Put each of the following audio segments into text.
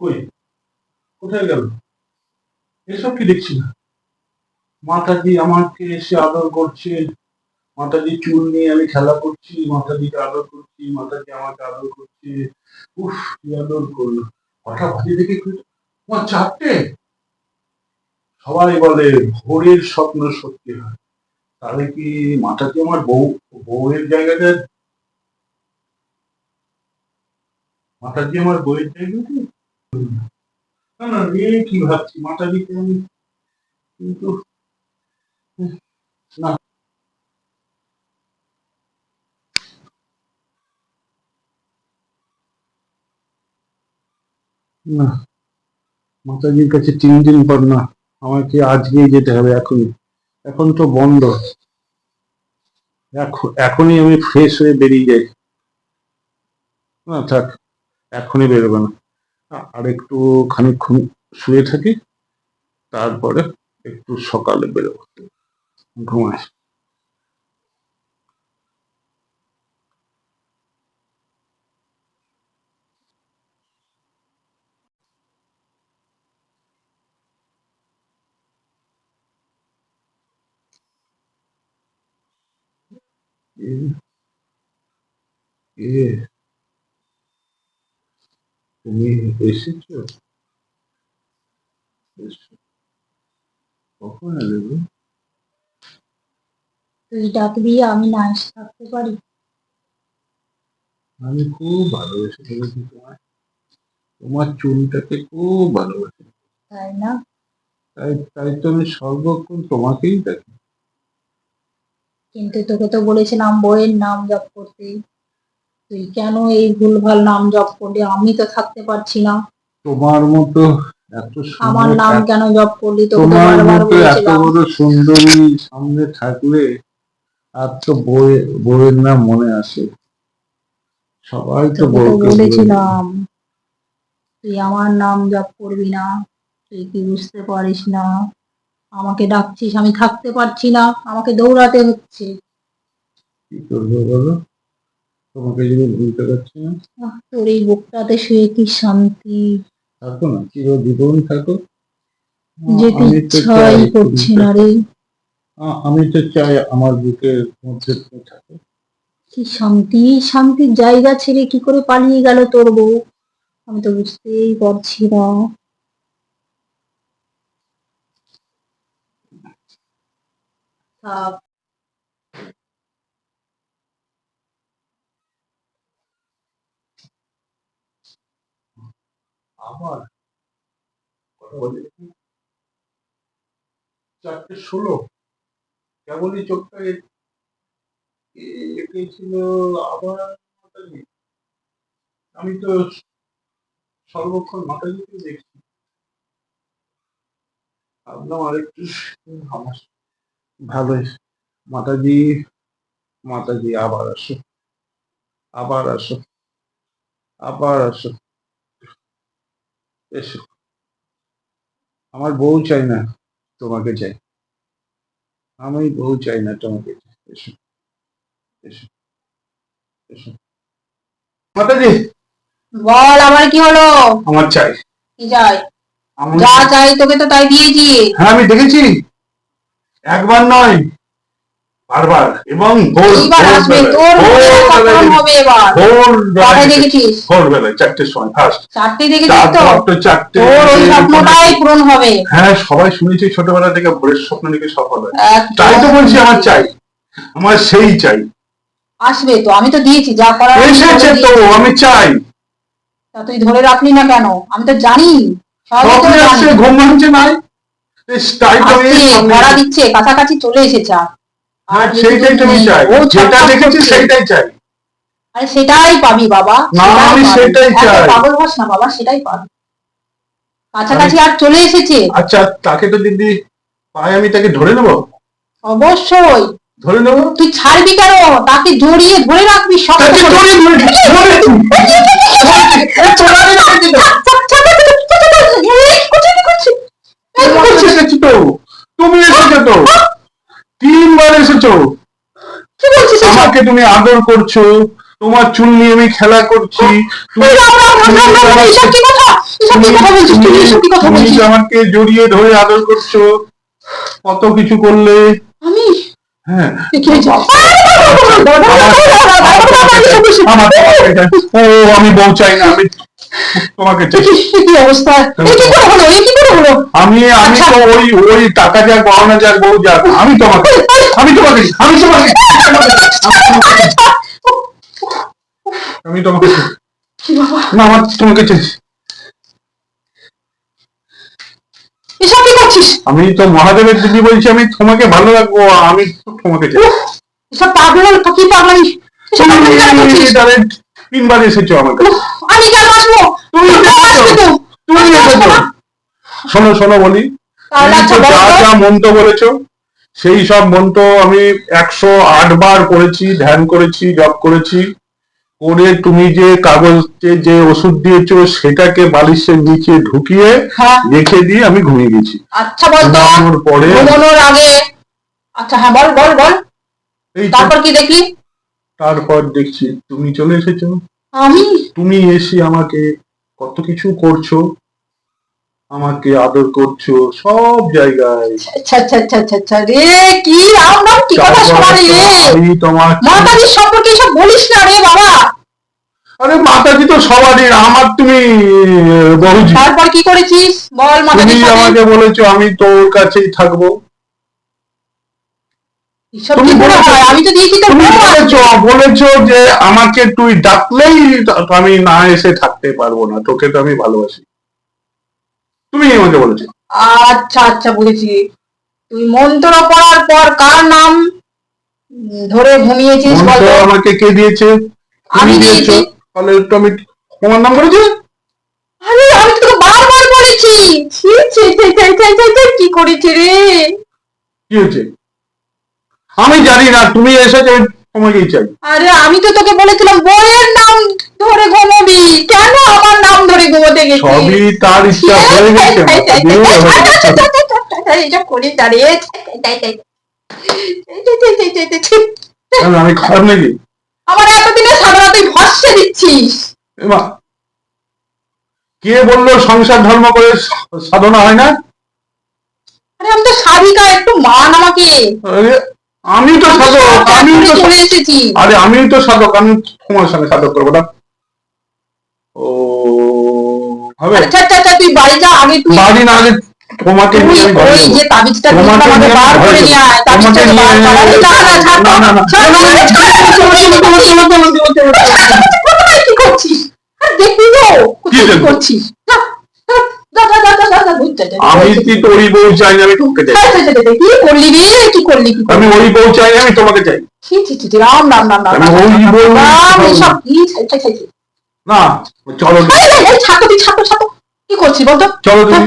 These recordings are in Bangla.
কই? কোথায় গেল? এসব কি দেখছি না? মাতাজি আমাকে এসে আদর করছে। মাতাজি চুল নিয়ে আমি খেলা করছি, মাতাজিকে আদর করছি, মাতাজি আমাকে আদর করছে। উফ, কি আদর করল। কটা বাজে দেখে তোমার চারটে? সবাই বলে, ভোরের স্বপ্ন সত্যি হয় তাহলে কি মাতাজি আমার বউ, বউয়ের জায়গাটা মাতাজি আমার বউয়ের জায়গাটা না না কি ভাবছি? মাতাজিকে আমি কিন্তু, না। না, মাতাজির কাছে তিন দিন পর না, আমাকে আজকেই যেতে হবে এখনই। এখন তো বন্ধ। এখন, এখনই আমি ফ্রেশ হয়ে বেরিয়ে যাই। না, থাক, এখনই বেরোবে না। আর একটু খানিকক্ষণ শুয়ে থাকি তারপরে একটু সকালে বেরোবো। ঘুমাই এ এ তুমি এসেছ? কখন এলে গো? তুই ডাকবি আমি না এসে থাকতে পারি। আমি খুব ভালোবেসে ফেলেছি তোমায়। তোমার চুলটাকে খুব ভালোবাসি তাই না? তাই তাই তো আমি সর্বক্ষণ তোমাকেই দেখি। কিন্তু তোকে তো বলেছিলাম বইয়ের নাম জপ করতে। তুই কেন এই ভুলভাল নাম জপ করলি? আমি তো থাকতে পারছি না। তোমার মতো এত আমার নাম কেন জপ করলি? তো তোমার মতো এত বড় সুন্দরী সামনে থাকলে আর তো বই বইয়ের নাম মনে আসে। সবাই তো। বলেছিলাম। তুই আমার নাম জপ করবি না। তুই কি বুঝতে পারিস না? আমাকে ডাকছিস আমি থাকতে পারছি না। আমাকে দৌড়াতে হচ্ছে। কি করব বলো? তোমাকে যদি ভুলতে পারছি না। তোর এই বুকটাতে শুয়ে কি শান্তি? থাকো না চিরজীবন থাকো। যেতে ইচ্ছাই করছে না রে। আমি তো চাই আমার বুকের মধ্যে তুমি থাকো। কি শান্তি? শান্তির জায়গা ছেড়ে কি করে পালিয়ে গেল তোর বউ? আমি তো বুঝতেই পারছি না। থাক। আবার কটা বাজে দেখি? চারটে ষোলো। কেবলই চোখটা এঁকেছিল আবার আমি তো সর্বক্ষণ মাতাজিকে দেখছি। ভাবলাম আরেকটু আমার ভালোই মাতাজি মাতাজি, আবার আসো। আবার আসো। আবার আসো। এসো আমার বউ চাই না তোমাকে চাই। আমি বউ চাই না তোমাকে চাই। এসো এসো এসো। মাতাজি! বল আবার কি হলো? আমার চাই। কি চাই? আমার যা চাই তোকে তো তাই দিয়েছি। হ্যাঁ আমি দেখেছি। একবার নয় বারবার এবং চারটের সময় ফার্স্ট চারটে পূরণ হবে। হ্যাঁ সবাই শুনেছি ছোটবেলা থেকে ভোরের স্বপ্ন নাকি সফল হয় তাই তো বলছি আমার চাই। আমার সেই চাই। আসবে তো আমি তো দিয়েছি যা করার এসেছে তো আমি চাই। তা তুই ধরে রাখলি না কেন? আমি তো জানি। ঘুম ভাঙছে নাই। দিচ্ছে কাছাকাছি চলে এসেছে আর। হ্যাঁ সেইটাই তুমি চাই যেটা দেখেছি সেইটাই চাই আরে সেটাই পাবি বাবা না, আমি সেটাই চাই। পাগল হস না বাবা সেটাই পাবি কাছাকাছি আর চলে এসেছে আচ্ছা তাকে তো দিদি পায়ে আমি তাকে ধরে নেব অবশ্যই ধরে নেব তুই ছাড়বি কেন তাকে জড়িয়ে ধরে রাখবি সব তাকে ধরে ধরে ধরে এই চড়াই রেখেছি তো। তোমার এসেছি তো তুমি এসেছ তো এসেছ কি বলছিস আমাকে তুমি আদর করছ তোমার চুল নিয়ে আমি খেলা করছি তুমি-? আমাকে জড়িয়ে ধরে আদর করছ কত কিছু করলে আমি হ্যাঁ। ও বউ চাই না আমি তোমাকে অবস্থা কি করে হলো কি করে হলো আমি আমি তো ওই ওই টাকা যাক গহনা যাক বউ যাক আমি তোমাকে আমি তোমাকে আমি তোমাকে আমি তোমাকে কি বাবা? না আমার তোমাকে চাই এসব কি করছিস? আমি তো মহাদেবের দিদি বলছি আমি তোমাকে ভালো রাখব আমি তোমাকে চাই এসব পাগল কি পাগল তিনবার এসেছ উফ, আমি কেন আসব? তুমি। তুমি এসেছ। শোনো শোনো বলি। আচ্ছা যা যা মন্ত্র বলেছ সেই সব মন্ত্র আমি একশো আট বার করেছি ধ্যান করেছি জপ করেছি। করে তুমি যে কাগজে যে ওষুধ দিয়েছ সেটাকে বালিশের নিচে ঢুকিয়ে হ্যাঁ। রেখে দিয়ে আমি ঘুমিয়ে গেছি। আচ্ছা বল তো। পরে ঘুমানোর আগে আচ্ছা হ্যাঁ বল বল বল। তারপর কি দেখলি? তারপর দেখছি তুমি চলে এসেছ। আমি? তুমি এসে আমাকে কত কিছু করছ। আমাকে আদর করছ সব জায়গায়। আচ্ছা আচ্ছা আচ্ছা আচ্ছা আচ্ছা রে কি রাম রাম কি কথা তারপর শোনালি রে? আমি তোমার মাতাজির সম্পর্কে বলিস না রে বাবা। আরে মাতাজি তো সবারই আমার তুমি আহ, বহুজি। তারপর কি করেছিস? বল তুমি মাতাজির আমাকে বলেছ আমি তোর কাছেই থাকব। তুমি বলেছ যে আমাকে তুই ডাকলেই আমি না এসে থাকতে পারব না তোকে তো আমি ভালোবাসি। তুমি আমাকে বলেছ। আচ্ছা আচ্ছা বুঝেছি। তুই মন্ত্র পড়ার পর কার নাম ধরে ঘুমিয়েছিস মন্ত্র আমাকে কে দিয়েছে? আমি দিয়েছ। তাহলে আমি তোমার নাম বলেছি? আরে আমি তো বারবার বলেছি। ছি ছি ছি ছি ছি ছি, ছি, কি করেছি রে? কি হয়েছে? আমি জানি না তুমি এসেছ তোমাকেই চাই। আরে আমি তো তোকে বলেছিলাম বইয়ের নাম ধরে ঘুমোবি। কেন আমার নাম ধরে ঘুমোতে সবই তার ইচ্ছা হয়ে গেছে হয়ে দাঁড়িয়ে আমি খারাপ নাকি আমার এতদিনে তুই ভস্যে দিচ্ছিস কে বলল সংসার ধর্ম করে সাধনা হয় না আরে আমি তো সাধিকা একটু মান আমাকে আমি তো সাধক আমি তো চলে এসেছি আরে আমি তো সাধক আমি তোমার সঙ্গে সাধক করব না ও আচ্ছা আচ্ছা আচ্ছা তুই বাড়ি যা আগে তুই বাড়ি না তোমাকে নিয়ে আমি ওই যে তাবিজটা আমাকে বার করে নিয়ে আয় তাবিজটা বার কর। যা না, ছাড় না, না, না। কি করছিস আর দেখবি তো করছিস আমি বউ চাই না, আমি তোমাকে চাই করলি রে কি করলি? আমি ওই বউ চাই না, আমি তোমাকে চাই ছি, ছি, রাম রাম রাম রাম আমি রাম, ওই রাম। না চলো ছাতো তুই ছাতো ছাতো কি করছিস চলো তুমি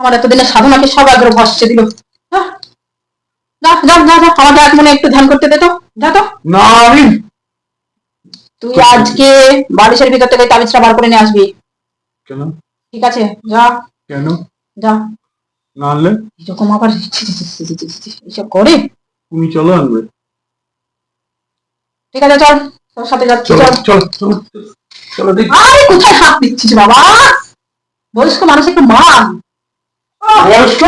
আমার সাধনাকে সব আগ্রহ দিল যা যা যা এক মনে একটু ধ্যান করতে দে তো যা তো না আমি তুই আজকে বালিশের ভিতর থেকে তাবিজটা বার করে নিয়ে আসবি কেন ঠিক আছে যা কেন যা না আনলে এরকম আবার এইসব করে তুমি চলো আনবে ঠিক আছে চল। তোর সাথে যাচ্ছি চল চল। চল চলো চলো দেখি আরে কোথায় হাত দিচ্ছিস বাবা? বয়স্ক মানুষ একটু মান বয়স্ক?